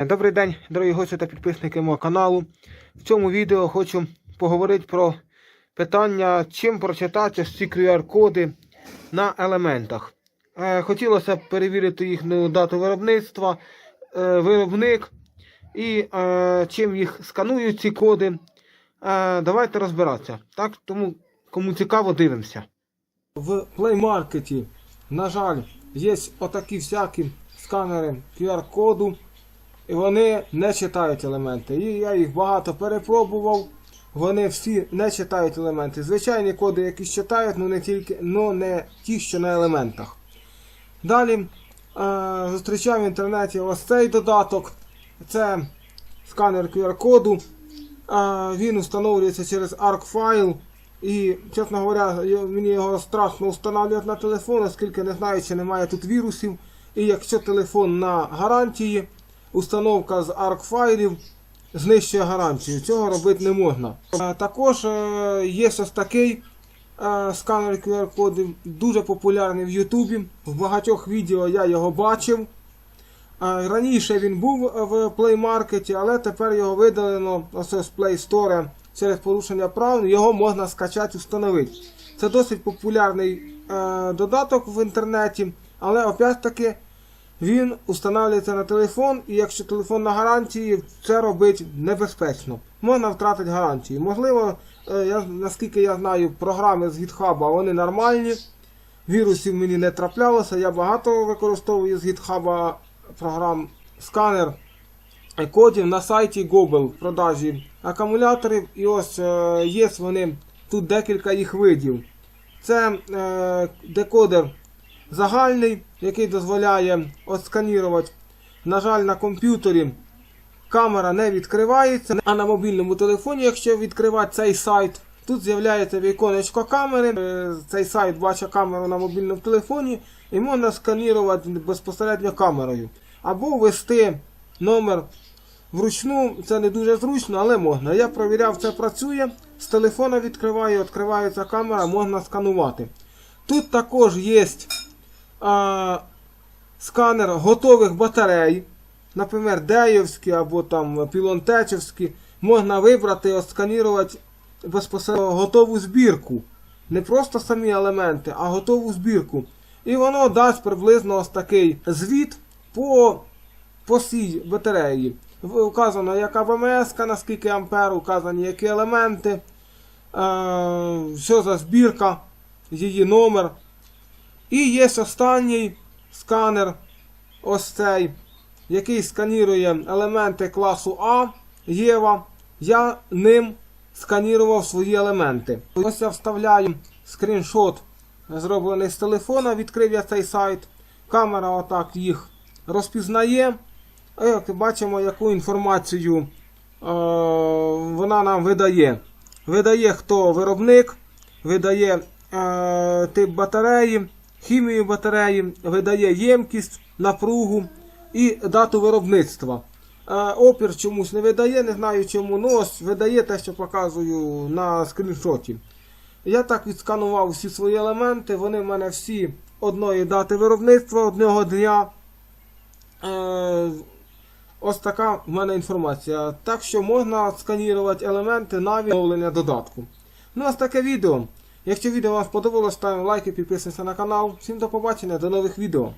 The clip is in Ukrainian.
Добрий день, дорогі гості та підписники мого каналу. В цьому відео хочу поговорити про питання, чим прочитати ці QR-коди на елементах. Е, хотілося б перевірити їхню дату виробництва, е, виробник і е, чим їх сканують ці коди. Давайте розбиратися. Так, тому кому цікаво, дивимося. В Play Market, на жаль, є отакі всякі сканери QR-коду. І вони не читають елементи. І я їх багато перепробував. Вони всі не читають елементи. Звичайні коди, які читають, ну не тільки, ну не ті, що на елементах. Далі е, зустрічав в інтернеті ось цей додаток. Це сканер QR-коду. Е, він встановлюється через ArcFile. І, чесно говоря, мені його страшно встановлювати на телефон, оскільки не знаю, чи немає тут вірусів. І якщо телефон на гарантії, установка з ArcFile знищує гарантію. Цього робити не можна. Е, Також е, є ось такий е, сканер QR-кодів, дуже популярний в Ютубі. В багатьох відео я його бачив. Раніше він був в Play Market, але тепер його видалено з Play Store через порушення прав. Його можна скачати, встановити. Це досить популярний додаток в інтернеті, але опять таки він встановлюється на телефон, і якщо телефон на гарантії, це робити небезпечно. Можна втратити гарантію. Можливо, е, я, наскільки я знаю, програми з GitHub вони нормальні. Вірусів мені не траплялося. Я багато використовую з GitHub програм сканер кодів на сайті Google в продажі акумуляторів. І ось е, є вони тут декілька їх видів. Це е, декодер загальний, який дозволяє отсканірувати. На жаль, на комп'ютері камера не відкривається, а на мобільному телефоні, якщо відкривати цей сайт, тут з'являється віконечко камери. Е, Цей сайт бачить камеру на мобільному телефоні і можна сканірувати безпосередньо камерою. Або ввести номер вручну, це не дуже зручно, але можна. Я провіряв, це працює. З телефона відкриваю, відкривається камера, можна сканувати. Тут також є а, сканер готових батарей, наприклад, Деївські або там Пілонтечівські, можна вибрати, і отсканірувати безпосередньо готову збірку. Не просто самі елементи, а готову збірку. І воно дасть приблизно ось такий звіт по, по цій батареї. Вказано, яка БМС, наскільки ампер, указані які елементи, е, що за збірка, її номер. І є останній сканер, ось цей, який сканірує елементи класу А, Єва. Я ним сканірував свої елементи. Ось я вставляю скріншот, зроблений з телефона, відкрив я цей сайт. Камера отак їх розпізнає. Як бачимо, яку інформацію е, вона нам видає. Видає, хто виробник, видає е, тип батареї, хімію батареї, видає ємкість, напругу і дату виробництва. Е, опір чомусь не видає, не знаю чому. Ну видає те, що показую на скріншоті. Я так відсканував всі свої елементи, вони в мене всі одної дати виробництва, одного дня. Е, Ось така в мене інформація. Так що можна сканірувати елементи на відновлення додатку. Ну ось таке відео. Якщо відео вам сподобалось, ставимо лайки, підписуємося на канал. Всім до побачення, до нових відео.